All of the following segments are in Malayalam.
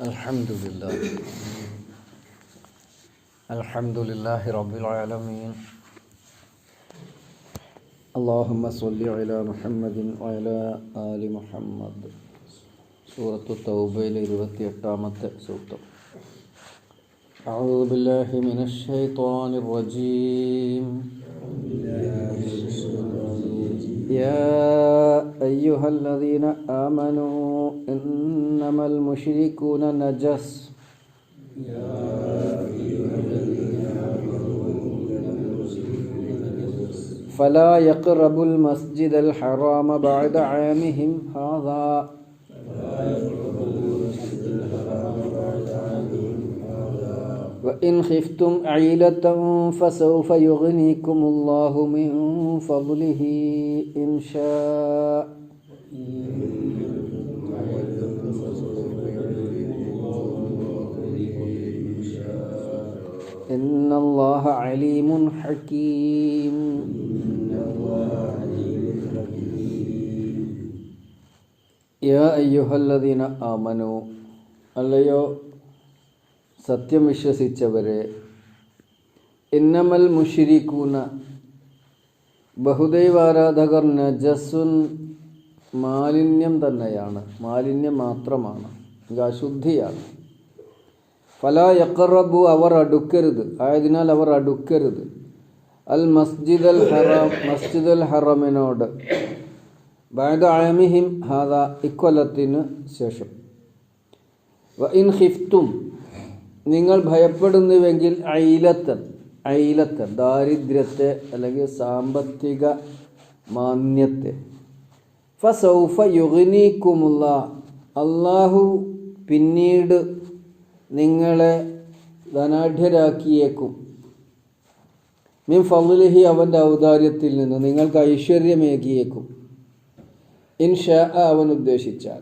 الحمد لله الحمد لله رب العالمين اللهم صل على محمد وعلى آل محمد സൂറത്തു തൗബയിലെ ഇരുപത്തിയെട്ടാമത്തെ സൂക്തം أعوذ بالله من الشيطان الرجيم يا أيها الذين آمنوا إنما المشركون نجس. فلا يقربوا المسجد الحرام بعد عامهم هذا. وإن خفتم عيلة فسوف يغنيكم الله من فضله إن شاء إن الله عليم حكيم يا أيها الذين آمنوا അല്ലയോ സത്യം വിശ്വസിച്ചവരെ ഇന്നമൽ മുഷിരിക്കൂന. ബഹുദൈവാരാധകർ നജസുൻ മാലിന്യം തന്നെയാണ്. മാലിന്യം മാത്രമാണ്. അശുദ്ധിയാണ്. ഫല യക്കറബു അവർ അടുക്കരുത്. ആയതിനാൽ അവർ അടുക്കരുത്. അൽ മസ്ജിദ് അൽ ഹറാം മസ്ജിദ് അൽ ഹറമിനോട്. ബാദ ഹാദ ഇക്കൊല്ലത്തിന് ശേഷം. ഇൻ ഹിഫ്തും നിങ്ങൾ ഭയപ്പെടുന്നുവെങ്കിൽ ഐലത്തൻ ഐലത്തൻ ദാരിദ്ര്യത്തെ അല്ലെങ്കിൽ സാമ്പത്തിക മാന്യത്തെ. ഫസൗഫ യുഗനീക്കുമുള്ള അള്ളാഹു പിന്നീട് നിങ്ങളെ ധനാഢ്യരാക്കിയേക്കും. മിൻ ഫൗലഹി അവന്റെ ഔദാര്യത്തിൽ നിന്ന് നിങ്ങൾക്ക് ഐശ്വര്യമേകിയേക്കും. ഇൻഷാ അവൻ ഉദ്ദേശിച്ചാൽ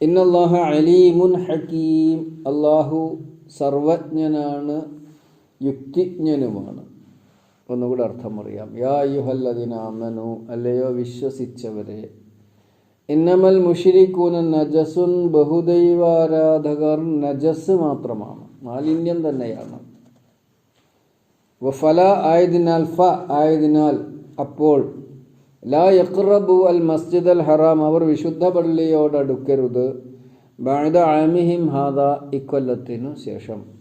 ഇന്നല്ലാഹ അലീമുൻ ഹക്കീം അള്ളാഹു സർവജ്ഞനാണ് യുക്തിജ്ഞനുമാണ്. ഒന്നുകൂടെ അർത്ഥം അറിയാം. യാ യുഹല്ലതിനാമനു അല്ലയോ വിശ്വസിച്ചവരെ. ഇന്നമൽ മുഷിരിക്കൂന നജസുൻ ബഹുദൈവാരാധകർ നജസ് മാത്രമാണ്. മാലിന്യം തന്നെയാണ്. വഫല ആയതിനാൽ ഫ ആയതിനാൽ അപ്പോൾ ലാ യക്റബു അൽ മസ്ജിദ് അൽ ഹറാം അവർ വിശുദ്ധ പള്ളിയോട് ബാദ ആമിഹിം ഹാദ ഇക്കൊല്ലത്തിനു ശേഷം.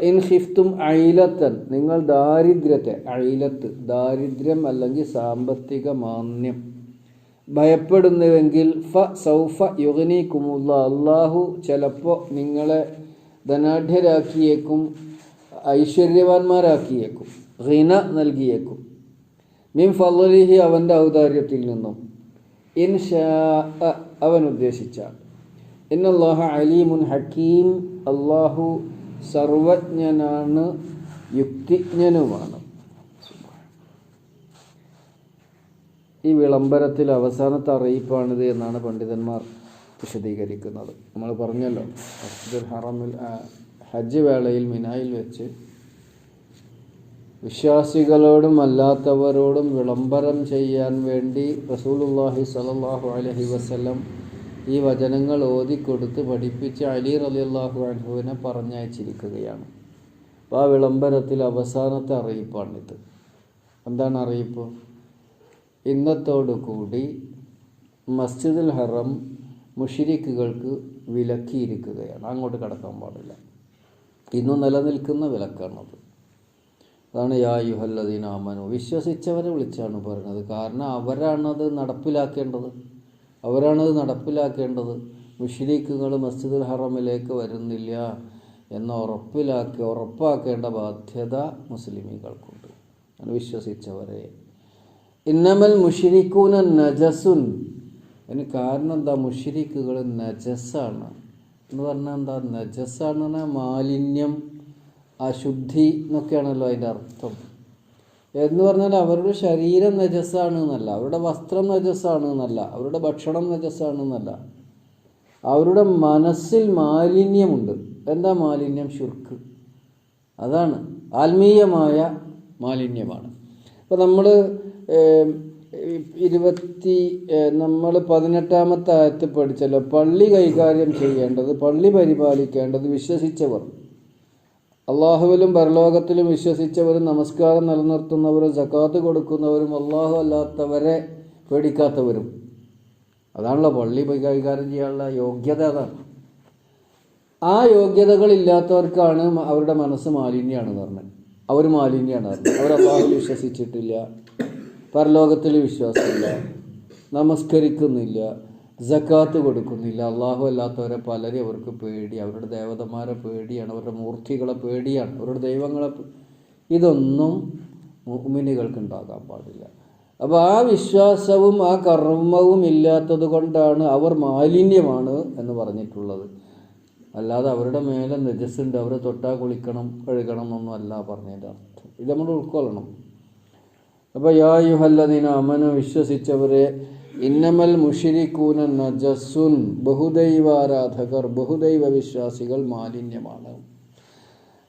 ഇൻ ഹിഫ്തും അയിലത്തൻ നിങ്ങൾ ദാരിദ്ര്യത്തെ അയിലത്ത് ദാരിദ്ര്യം അല്ലെങ്കിൽ സാമ്പത്തിക മാന്യം ഭയപ്പെടുന്നുവെങ്കിൽ ഫ സൗഫ യുഗനി കുമുല്ല അള്ളാഹു ചിലപ്പോൾ നിങ്ങളെ ധനാഢ്യരാക്കിയേക്കും ഐശ്വര്യവാന്മാരാക്കിയേക്കും ഹിന നൽകിയേക്കും. മിൻ ഫലിഹി അവന്റെ ഔദാര്യത്തിൽ നിന്നും. ഇൻ ഷാ അവൻ ഉദ്ദേശിച്ചാൽ. ഇന്നല്ലാഹ അലീമുൻ ഹക്കീം. അള്ളാഹു സർവജ്ഞനാണ് യുക്തിജ്ഞനുമാണ്. ഈ വിളംബരത്തിൽ അവസാനത്തെ അറിയിപ്പാണിത് എന്നാണ് പണ്ഡിതന്മാർ വിശദീകരിക്കുന്നത്. നമ്മൾ പറഞ്ഞല്ലോ ഹറമിൽ ഹജ്ജ് വേളയിൽ മിനായിൽ വെച്ച് വിശ്വാസികളോടും അല്ലാത്തവരോടും വിളംബരം ചെയ്യാൻ വേണ്ടി റസൂലുല്ലാഹി സ്വല്ലല്ലാഹു അലഹി വസല്ലം ഈ വചനങ്ങൾ ഓതിക്കൊടുത്ത് പഠിപ്പിച്ച് അലി റലിയല്ലാഹു അൻഹുവിനെ പറഞ്ഞയച്ചിരിക്കുകയാണ്. അപ്പോൾ ആ വിളംബരത്തിൽ അവസാനത്തെ അറിയിപ്പാണിത്. എന്താണ് അറിയിപ്പ്? ഇന്നത്തോടു കൂടി മസ്ജിദുൽ ഹറം മുഷിരിക്കുകൾക്ക് വിലക്കിയിരിക്കുകയാണ്. അങ്ങോട്ട് കടക്കാൻ പാടില്ല. ഇന്നും നിലനിൽക്കുന്ന വിലക്കാണത്. അതാണ് യാ യുഹല്ലദീൻ ആമനു. വിശ്വസിച്ചവരെ വിളിച്ചാണ് പറയുന്നത് കാരണം അവരാണത് നടപ്പിലാക്കേണ്ടത്. അവരാണത് നടപ്പിലാക്കേണ്ടത്. മുഷിരിക്കുകൾ മസ്ജിദുൽ ഹറമിലേക്ക് വരുന്നില്ല എന്ന് ഉറപ്പിലാക്കി ഉറപ്പാക്കേണ്ട ബാധ്യത മുസ്ലിമീകൾക്കുണ്ട്. വിശ്വസിച്ചവരെ. ഇന്നമൽ മുഷിരിക്കൂന നജസുൻ. അതിന് കാരണം എന്താ? മുഷിരിക്കുകൾ നജസാണ്. എന്ന് പറഞ്ഞാൽ എന്താ? പറഞ്ഞാൽ മാലിന്യം അശുദ്ധി എന്നൊക്കെയാണല്ലോ അതിന്റെ അർത്ഥം. എന്ന് പറഞ്ഞാൽ അവരുടെ ശരീരം നജസ്സാണ് എന്നല്ല അവരുടെ വസ്ത്രം നജസ്സാണ് എന്നല്ല അവരുടെ ഭക്ഷണം നജസ്സാണ് എന്നല്ല. അവരുടെ മനസ്സിൽ മാലിന്യമുണ്ട്. എന്താ മാലിന്യം? ശുർക്ക്. അതാണ് ആത്മീയമായ മാലിന്യമാണ്. അപ്പോൾ നമ്മൾ ഇരുപത്തി നമ്മൾ പതിനെട്ടാമത്തെ ആയത്ത് പഠിച്ചല്ലോ. പള്ളി കൈകാര്യം ചെയ്യേണ്ടത് പള്ളി പരിപാലിക്കേണ്ടത് വിശ്വസിച്ചവർ. അള്ളാഹുവിലും പരലോകത്തിലും വിശ്വസിച്ചവരും നമസ്കാരം നിലനിർത്തുന്നവരും ജക്കാത്ത് കൊടുക്കുന്നവരും അള്ളാഹു അല്ലാത്തവരെ പേടിക്കാത്തവരും. അതാണല്ലോ പള്ളി പോയി കൈകാര്യം ചെയ്യാനുള്ള യോഗ്യത അതാണ്. ആ യോഗ്യതകളില്ലാത്തവർക്കാണ് അവരുടെ മനസ്സ് മാലിന്യമാണ് പറഞ്ഞത്. അവർ മാലിന്യമാണ് പറഞ്ഞത്. അവർ അള്ളാഹു വിശ്വസിച്ചിട്ടില്ല. പരലോകത്തിൽ വിശ്വാസമില്ല. നമസ്കരിക്കുന്നില്ല. ജക്കാത്ത് കൊടുക്കുന്നില്ല. അള്ളാഹു അല്ലാത്തവരെ പലരും അവർക്ക് പേടി. അവരുടെ ദേവതമാരെ പേടിയാണ്. അവരുടെ മൂർത്തികളെ പേടിയാണ്. അവരുടെ ദൈവങ്ങളെ ഇതൊന്നും മുഅ്മിനുകൾക്ക് ഉണ്ടാകാൻ പാടില്ല. അപ്പോൾ ആ വിശ്വാസവും ആ കർമ്മവും ഇല്ലാത്തത് കൊണ്ടാണ് അവർ മാലിന്യമാണ് എന്ന് പറഞ്ഞിട്ടുള്ളത്. അല്ലാതെ അവരുടെ മേലെ നജസ്സുണ്ട്. അവരെ തൊട്ടാ കുളിക്കണം കഴുകണം എന്നൊന്നും അല്ല പറഞ്ഞതിന്റെ അർത്ഥം. ഇത് നമ്മൾ ഉൾക്കൊള്ളണം. അപ്പോൾ യാ അമന വിശ്വസിച്ചവരെ ഇന്നമൽ മുഷിരിക്കൂന നജസ്സുൻ ബഹുദൈവാരാധകർ ബഹുദൈവ വിശ്വാസികൾ മാലിന്യമാണ്.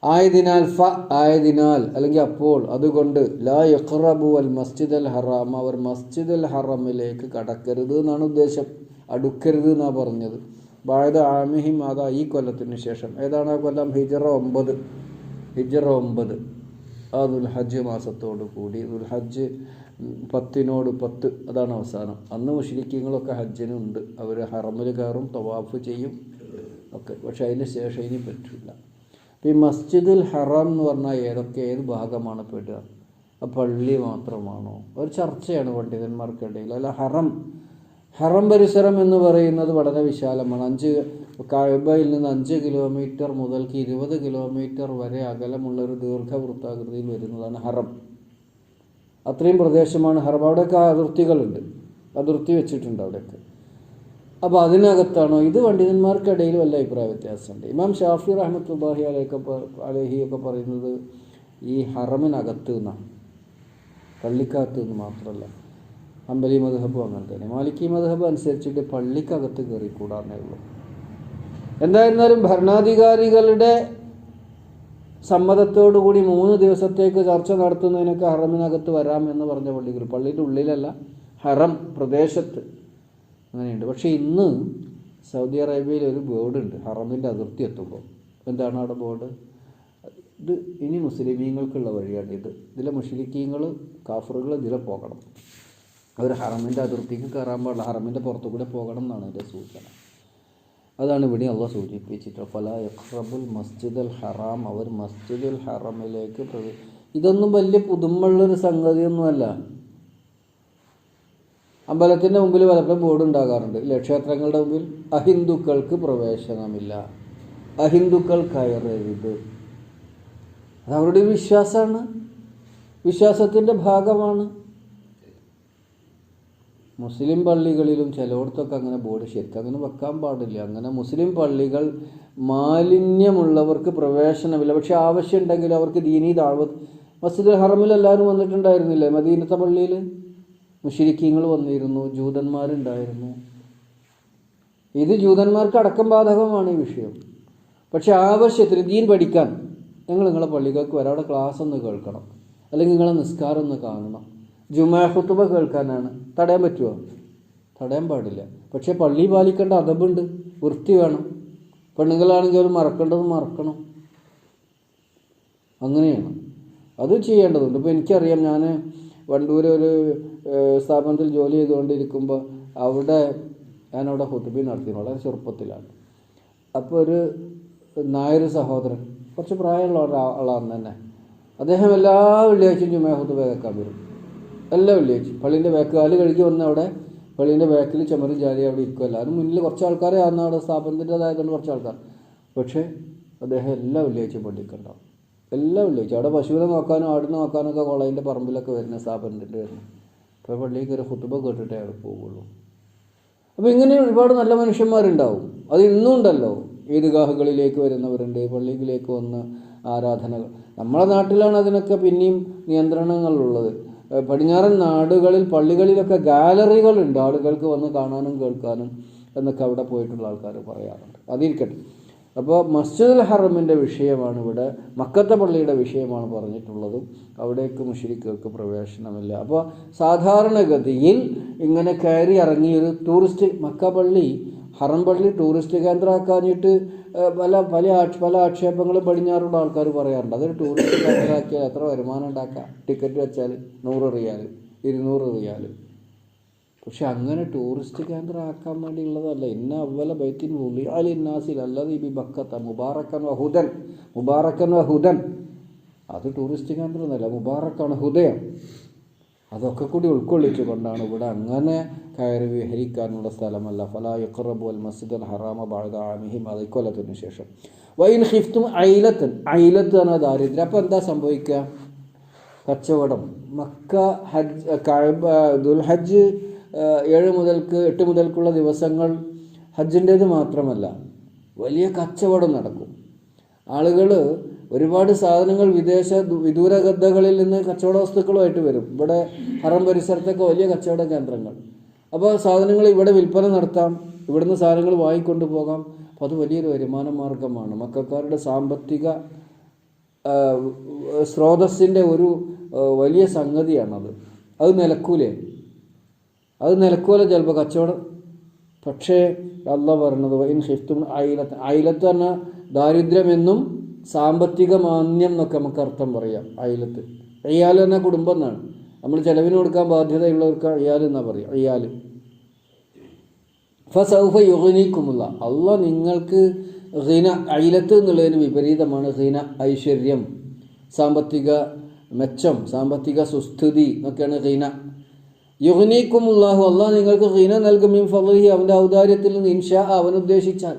ആയതിനാൽ ഫ ആയതിനാൽ അല്ലെങ്കിൽ അപ്പോൾ അതുകൊണ്ട് ലാ യഖ്റബു അൽ മസ്ജിദ് അൽ ഹറാം അവർ മസ്ജിദ് അൽ ഹറമിലേക്ക് കടക്കരുത് എന്നാണ് ഉദ്ദേശം. അടുക്കരുത് എന്നാണ് പറഞ്ഞത്. ബായത് ആമിഹിം അതാ ഈ കൊല്ലത്തിന് ശേഷം. ഏതാണ് ആ കൊല്ലം? ഹിജറ ഒമ്പത്. ഹിജറ ഒമ്പത്. ആ ദുൽഹജ്ജ് മാസത്തോടു കൂടി. ദുൽഹജ്ജ് പത്തിനോട് പത്ത് അതാണ് അവസാനം. അന്ന് മുഷിരിക്കങ്ങളൊക്കെ ഹജ്ജിനുണ്ട്. അവർ ഹറമിൽ കയറും തവാഫ് ചെയ്യും ഒക്കെ. പക്ഷേ അതിന് ശേഷം ഇനി പറ്റില്ല. അപ്പോൾ ഈ മസ്ജിദുൽ ഹറാം എന്ന് പറഞ്ഞാൽ ഏതൊക്കെ ഏത് ഭാഗമാണ് പെടുക? ആ പള്ളി മാത്രമാണോ? ഒരു ചർച്ചയാണ് പണ്ഡിതന്മാർക്കിടയിൽ. അല്ല ഹറം. ഹറം പരിസരം എന്ന് പറയുന്നത് വളരെ വിശാലമാണ്. അഞ്ച് കായബയിൽ നിന്ന് അഞ്ച് കിലോമീറ്റർ മുതൽക്ക് ഇരുപത് കിലോമീറ്റർ വരെ അകലമുള്ള ഒരു ദീർഘവൃത്താകൃതിയിൽ വരുന്നതാണ് ഹറം. അത്രയും പ്രദേശമാണ്. ഹർബ അവിടെയൊക്കെ അതിർത്തികളുണ്ട്. അതിർത്തി വെച്ചിട്ടുണ്ട് അവിടെയൊക്കെ. അപ്പോൾ അതിനകത്താണോ? ഇത് പണ്ഡിതന്മാർക്കിടയിൽ വല്ല അഭിപ്രായ വ്യത്യാസമുണ്ട്. ഇമാം ഷാഫി റഹ്മത്തുല്ലാഹി അലൈക്കെ ഒക്കെ പറയുന്നത് ഈ ഹറമിനകത്ത് നിന്നാണ്. പള്ളിക്കകത്ത് നിന്ന് മാത്രമല്ല. അമ്പലി മധബും അങ്ങനെ തന്നെ. മാലിക്കി മധബ് അനുസരിച്ചിട്ട് പള്ളിക്കകത്ത് കയറിക്കൂടാന്നേ ഉള്ളൂ. എന്തായിരുന്നാലും ഭരണാധികാരികളുടെ സമ്മതത്തോടുകൂടി മൂന്ന് ദിവസത്തേക്ക് ചർച്ച നടത്തുന്നതിനൊക്കെ ഹറമിനകത്ത് വരാം എന്ന് പറഞ്ഞ പള്ളികൾ പള്ളിയുടെ ഉള്ളിലല്ല ഹറം പ്രദേശത്ത് അങ്ങനെയുണ്ട്. പക്ഷേ ഇന്ന് സൗദി അറേബ്യയിൽ ഒരു ബോർഡുണ്ട് ഹറമിന്റെ അതിർത്തി എത്തുമ്പോൾ. എന്താണ് അവിടെ ബോർഡ്? ഇത് ഇനി മുസ്ലിമീങ്ങൾക്കുള്ള വഴിയാണ് ഇത്. ഇതിലെ മുസ്ലിക്കീങ്ങൾ കാഫറുകൾ ഇതിലെ പോകണം. അവർ ഹറമിന്റെ അതിർത്തിക്ക് കയറാൻ പാടില്ല ഹറമിന്റെ പുറത്തു കൂടെ പോകണം എന്നാണ് എന്റെ സൂചന. അതാണ് ഇവിടെ അള്ള സൂചിപ്പിച്ചിട്ട് ഫല യഖ്റബുൽ മസ്ജിദ് അൽ ഹറാം. അവർ മസ്ജിദ് അൽ ഹറമിലേക്ക് പ്രവേ ഇതൊന്നും വലിയ പുതുമുള്ളൊരു സംഗതിയൊന്നുമല്ല. അമ്പലത്തിന്റെ മുമ്പിൽ പലപ്പോഴും ബോർഡ് ഉണ്ടാകാറുണ്ട്. ഇല്ലേ ക്ഷേത്രങ്ങളുടെ മുമ്പിൽ അഹിന്ദുക്കൾക്ക് പ്രവേശനമില്ല. അഹിന്ദുക്കൾ കയറരുത് അത് അവരുടെ വിശ്വാസമാണ്. വിശ്വാസത്തിന്റെ ഭാഗമാണ്. മുസ്ലിം പള്ളികളിലും ചിലയിടത്തൊക്കെ അങ്ങനെ ബോർഡ് ശരിക്കും അങ്ങനെ വെക്കാൻ പാടില്ല. അങ്ങനെ മുസ്ലിം പള്ളികൾ മാലിന്യമുള്ളവർക്ക് പ്രവേശനമില്ല. പക്ഷെ ആവശ്യമുണ്ടെങ്കിൽ അവർക്ക് ദീനി ദാവത്ത് മസ്ജിദ് ഹറമിൽ എല്ലാവരും വന്നിട്ടുണ്ടായിരുന്നില്ലേ മദീനത്തെ പള്ളിയിൽ? മുഷിരിക്കീങ്ങൾ വന്നിരുന്നു ജൂതന്മാരുണ്ടായിരുന്നു. ഇത് ജൂതന്മാർക്ക് അടക്കം ബാധകമാണ് ഈ വിഷയം. പക്ഷെ ആവശ്യത്തിന് ദീൻ പഠിക്കാൻ ഞങ്ങൾ നിങ്ങളെ പള്ളികൾക്ക് വരാം. അവിടെ ക്ലാസ് ഒന്ന് കേൾക്കണം. അല്ലെങ്കിൽ നിങ്ങളെ നിസ്കാരം ഒന്ന് കാണണം. ജുമാ ഹുത്തുബ കേൾക്കാനാണ്. തടയാൻ പറ്റുമോ തടയാൻ പാടില്ല. പക്ഷേ പള്ളി പാലിക്കേണ്ട അതബുണ്ട്. വൃത്തി വേണം. പെണ്ണുങ്ങളാണെങ്കിൽ അവർ മറക്കേണ്ടത് മറക്കണം. അങ്ങനെയാണ്. അത് ചെയ്യേണ്ടതുണ്ട്. ഇപ്പോൾ എനിക്കറിയാം ഞാൻ വണ്ടൂർ ഒരു സ്ഥാപനത്തിൽ ജോലി ചെയ്തുകൊണ്ടിരിക്കുമ്പോൾ അവിടെ ഞാനവിടെ ഹുത്തുബി നടത്തി വളരെ ചെറുപ്പത്തിലാണ്. അപ്പോൾ ഒരു നായർ സഹോദരൻ കുറച്ച് പ്രായമുള്ള ഒരാളാണ് തന്നെ അദ്ദേഹം എല്ലാ വെള്ളിയാഴ്ചയും ജുമാ ഹുത്തുബ കേൾക്കാൻ വരും. എല്ലാ വില്ലേജ് പള്ളീന്റെ ബാക്ക് കാൽ കഴുകി വന്ന അവിടെ പള്ളീന്റെ ബാക്കിൽ ചുമരും ജാലി അവിടെ ഇരിക്കുമല്ല അത് മുന്നിൽ കുറച്ച് ആൾക്കാരെ ആണ് അവിടെ സ്ഥാപനത്തിന്റെതായതുകൊണ്ട് കുറച്ച് ആൾക്കാർ. പക്ഷേ അദ്ദേഹം എല്ലാ വെള്ളിയാഴ്ചയും പള്ളിക്കുണ്ടാവും. എല്ലാ വെള്ളിയാഴ്ച അവിടെ പശുവിനെ നോക്കാനും ആടിനെ നോക്കാനൊക്കെ കോളേജിന്റെ പറമ്പിലൊക്കെ വരുന്ന സ്ഥാപനത്തിന്റെ വരുന്നത് അപ്പോൾ പള്ളിയിൽ കയറി ഹുത്തുബ കേട്ടിട്ടേ അവിടെ പോവുള്ളൂ. അപ്പോൾ ഇങ്ങനെ ഒരുപാട് നല്ല മനുഷ്യന്മാരുണ്ടാവും. അത് ഇന്നും ഉണ്ടല്ലോ. ഈദ്ഗാഹുകളിലേക്ക് വരുന്നവരുണ്ട് പള്ളിയിലേക്ക് വന്ന് ആരാധനകൾ. നമ്മുടെ നാട്ടിലാണ് അതിനൊക്കെ പിന്നെയും നിയന്ത്രണങ്ങളുള്ളത്. പടിഞ്ഞാറൻ നാടുകളിൽ പള്ളികളിലൊക്കെ ഗാലറികളുണ്ട്. ആളുകൾക്ക് വന്ന് കാണാനും കേൾക്കാനും എന്നൊക്കെ അവിടെ പോയിട്ടുള്ള ആൾക്കാർ പറയാറുണ്ട്. അതിരിക്കട്ടെ. അപ്പോൾ മസ്ജിദുൽ ഹറമിന്റെ വിഷയമാണ് ഇവിടെ മക്കത്തെ പള്ളിയുടെ വിഷയമാണ് പറഞ്ഞിട്ടുള്ളതും. അവിടേക്ക് മുഷിരിക്കൾക്ക് പ്രവേശനമില്ല. അപ്പോൾ സാധാരണഗതിയിൽ ഇങ്ങനെ കയറി ഇറങ്ങിയൊരു ടൂറിസ്റ്റ് മക്ക പള്ളി ഹറം പള്ളി ടൂറിസ്റ്റ് കേന്ദ്രമാക്കാഞ്ഞിട്ട് ഏഹ്, പല പല പല ആക്ഷേപങ്ങളും പടിഞ്ഞാറുള്ള ആൾക്കാർ പറയാറുണ്ട്. അതൊരു ടൂറിസ്റ്റ് കേന്ദ്രമാക്കിയാൽ എത്ര വരുമാനം ഉണ്ടാക്കാം? ടിക്കറ്റ് വെച്ചാൽ നൂറ് റിയാൽ ഇരുന്നൂറ് റിയാൽ. പക്ഷെ അങ്ങനെ ടൂറിസ്റ്റ് കേന്ദ്രം ആക്കാൻ വേണ്ടിയുള്ളതല്ല ഇന്ന അവല ബൈത്തിൻ ഉളിയാൽ ഇന്നാസിൽ അല്ലാതെ ബി ബക്കത്ത മുബാറക്കൻ വഹുദൻ മുബാറക്കൻ വഹുദൻ അത് ടൂറിസ്റ്റ് കേന്ദ്രമൊന്നുമല്ല മുബാറക്കാണ് ഹുദയം. അതൊക്കെ കൂടി ഉൾക്കൊള്ളിച്ചു കൊണ്ടാണ് ഇവിടെ അങ്ങനെ കയറി വിഹരിക്കാനുള്ള സ്ഥലമല്ല. ഫലാ യഖറബു അൽ മസ്ജിദ് അൽ ഹറാമ ബാഴ ആമിഹി അത് കൊല്ലത്തിന് ശേഷം. വൈൻ ഹിഫ്തും ഐലത്തൻ ഐലത്ത് എന്ന ദാരിദ്ര്യം. അപ്പോൾ എന്താ സംഭവിക്കുക? കച്ചവടം. മക്ക ഹജ്ജ് കഅബ ദുൽഹജ്ജ് ഏഴ് മുതൽക്ക് എട്ട് മുതൽക്കുള്ള ദിവസങ്ങൾ ഹജ്ജിന്റേത് മാത്രമല്ല വലിയ കച്ചവടം നടക്കും. ആളുകൾ ഒരുപാട് സാധനങ്ങൾ വിദേശ വിദൂര ഗദ്ദകളിൽ നിന്ന് കച്ചവട വസ്തുക്കളുമായിട്ട് വരും. ഇവിടെ ഹറം പരിസരത്തൊക്കെ വലിയ കച്ചവട കേന്ദ്രങ്ങൾ. അപ്പോൾ സാധനങ്ങൾ ഇവിടെ വിൽപ്പന നടത്താം. ഇവിടുന്ന് സാധനങ്ങൾ വാങ്ങിക്കൊണ്ട് പോകാം. അപ്പോൾ അത് വലിയൊരു വരുമാന മാർഗമാണ്. മക്കാരുടെ സാമ്പത്തിക സ്രോതസ്സിന്റെ ഒരു വലിയ സംഗതിയാണത്. അത് നിലക്കൂലേ? അത് നിലക്കൂല ചിലപ്പോൾ കച്ചവടം. പക്ഷേ അല്ല പറഞ്ഞത് ഇൻ ഹിഫ്തും അയിലത്ത് അയിലത്ത് തന്നെ ദാരിദ്ര്യമെന്നും സാമ്പത്തിക മാന്യം എന്നൊക്കെ നമുക്ക് അർത്ഥം പറയാം അയലത്ത്. അയ്യാൽ എന്ന കുടുംബം എന്നാണ്. നമ്മൾ ചെലവിന് കൊടുക്കാൻ ബാധ്യതയുള്ളവർക്ക് അയ്യാൽ എന്നാ പറയാം? അയ്യാൽ ഫസൗഫ യുഗനീക്കുമുള്ള. അല്ല നിങ്ങൾക്ക് ഹീന അയിലത്ത് എന്നുള്ളതിന് വിപരീതമാണ് ഹീന ഐശ്വര്യം സാമ്പത്തിക മെച്ചം സാമ്പത്തിക സുസ്ഥിതി എന്നൊക്കെയാണ് ഹീന യുഗനീക്കും ഉള്ളാഹു അള്ളാഹ് നിങ്ങൾക്ക് ഹീന നൽകും അവന്റെ ഔദാര്യത്തിൽ നിന്ന് ഇൻഷാ അവൻ ഉദ്ദേശിച്ചാൽ.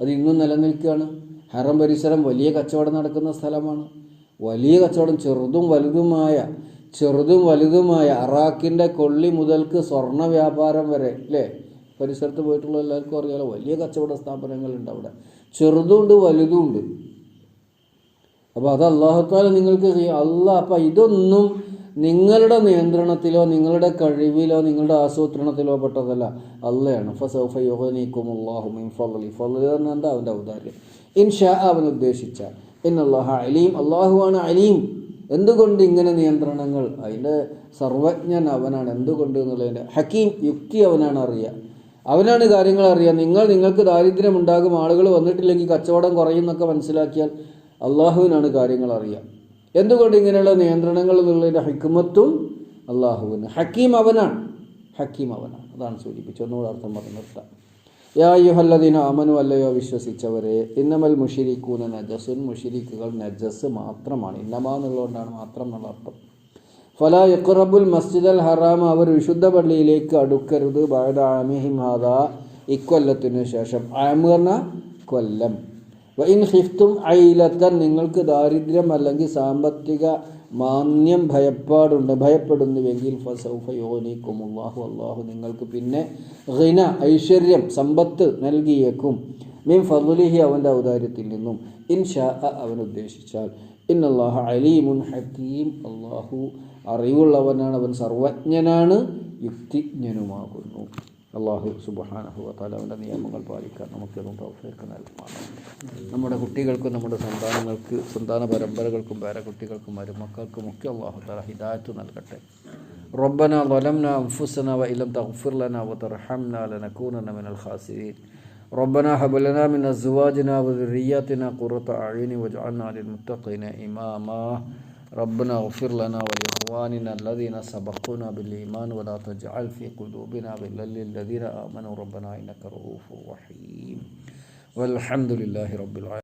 അത് ഇന്നും നിലനിൽക്കുകയാണ്. ഹറം പരിസരം വലിയ കച്ചവടം നടക്കുന്ന സ്ഥലമാണ്. വലിയ കച്ചവടം ചെറുതും വലുതുമായ ചെറുതും വലുതുമായ അറാഖിന്റെ കൊള്ളി മുതൽക്ക് സ്വർണ വ്യാപാരം വരെ അല്ലേ പരിസരത്ത് പോയിട്ടുള്ള എല്ലാവർക്കും അറിയാലോ വലിയ കച്ചവട സ്ഥാപനങ്ങളുണ്ട് അവിടെ. ചെറുതുണ്ട് വലുതുമുണ്ട് അപ്പോൾ അത് അള്ളാഹുത്താല നിങ്ങൾക്ക് അല്ല അപ്പം ഇതൊന്നും നിങ്ങളുടെ നിയന്ത്രണത്തിലോ നിങ്ങളുടെ കഴിവിലോ നിങ്ങളുടെ ആസൂത്രണത്തിലോ പെട്ടതല്ല. അള്ളയാണ്. ഫസൗഫയോഹനീക്കും അള്ളാഹു മിൻ ഫലി ഫലി എന്താ അവന്റെ ഔദാര്യം? ഇൻഷാ അവൻ ഉദ്ദേശിച്ച ഇന്നല്ലാഹ അലീം. അള്ളാഹുവാണ് അലീം. എന്തുകൊണ്ട് ഇങ്ങനെ നിയന്ത്രണങ്ങൾ? അതിന്റെ സർവജ്ഞൻ അവനാണ്. എന്തുകൊണ്ട് എന്നുള്ളതിന്റെ ഹക്കീം യുക്തി അവനാണ് അറിയുക. അവനാണ് കാര്യങ്ങൾ അറിയുക. നിങ്ങൾ നിങ്ങൾക്ക് ദാരിദ്ര്യം ഉണ്ടാകും ആളുകൾ വന്നിട്ടില്ലെങ്കിൽ കച്ചവടം കുറയും എന്നൊക്കെ മനസ്സിലാക്കിയാൽ അള്ളാഹുവിനാണ് കാര്യങ്ങൾ അറിയുക. എന്തുകൊണ്ട് ഇങ്ങനെയുള്ള നിയന്ത്രണങ്ങൾ എന്നുള്ളതിന്റെ ഹിക്മത്തും അള്ളാഹുവിന് ഹക്കീം അവനാണ്. ഹക്കീം അവനാണ്. അതാണ് സൂചിപ്പിച്ചു ഒന്നുകൂടെ അർത്ഥം പറഞ്ഞു നിർത്താം. യാ യുഹല്ലദീന അമനു അല്ലയോ വിശ്വസിച്ചവരെ ഇന്നമൽ മുഷിരിക്കൂന നജസുൻ. മുഷിരിക്കുകൾ നജസ് മാത്രമാണ്. ഇന്നമ എന്നുള്ളതുകൊണ്ടാണ് മാത്രം എന്നുള്ള അർത്ഥം. ഫല യഖറബുൽ മസ്ജിദ് അൽ ഹറാം അവർ വിശുദ്ധ പള്ളിയിലേക്ക് അടുക്കരുത്. ബഅദ ആമിഹിം ഇക്കൊല്ലത്തിനു ശേഷം. അമർന്ന കൊല്ലം. വൈൻ ഹിഫ്തും ഐലത്തൻ നിങ്ങൾക്ക് ദാരിദ്ര്യം അല്ലെങ്കിൽ സാമ്പത്തിക മാന്യം ഭയപ്പാടുണ്ട് ഭയപ്പെടുന്നുവെങ്കിൽ ഫസൗഫ യോനിക്കും അള്ളാഹു അള്ളാഹു നിങ്ങൾക്ക് പിന്നെ ഹിന ഐശ്വര്യം സമ്പത്ത് നൽകിയേക്കും. മീൻ ഫതുലിഹി അവന്റെ ഔദാര്യത്തിൽ നിന്നും. ഇൻഷാ അവൻ ഉദ്ദേശിച്ചാൽ ഇന്നല്ലാഹ അലീമുൻ ഹക്കീം. അള്ളാഹു അറിവുള്ളവനാണ് അവൻ സർവജ്ഞനാണ് യുക്തിജ്ഞനുമാകുന്നു. അള്ളാഹു സുബഹാനഹു താല അവൻ്റെ നിയമങ്ങൾ പാലിക്കാൻ നമുക്കതും തൗഫീഖ് നൽകുമാണ് നമ്മുടെ കുട്ടികൾക്കും നമ്മുടെ സന്താനങ്ങൾക്ക് സന്താന പരമ്പരകൾക്കും പേരക്കുട്ടികൾക്കും മരുമക്കൾക്കും ഒക്കെ അള്ളാഹു താല ഹിദായത്ത് നൽകട്ടെ ربنا ظلمنا أنفسنا وإن لم تغفر لنا وترحمنا لنكونن من الخاسرين ربنا هب لنا من أزواجنا وذرياتنا قرة أعين واجعلنا للمتقين إماما ربنا اغفر لنا ولإخواننا الذين سبقونا بالإيمان ولا تجعل في قلوبنا غلا للذين آمنوا. ربنا إنك رؤوف رحيم. والحمد لله رب العالمين.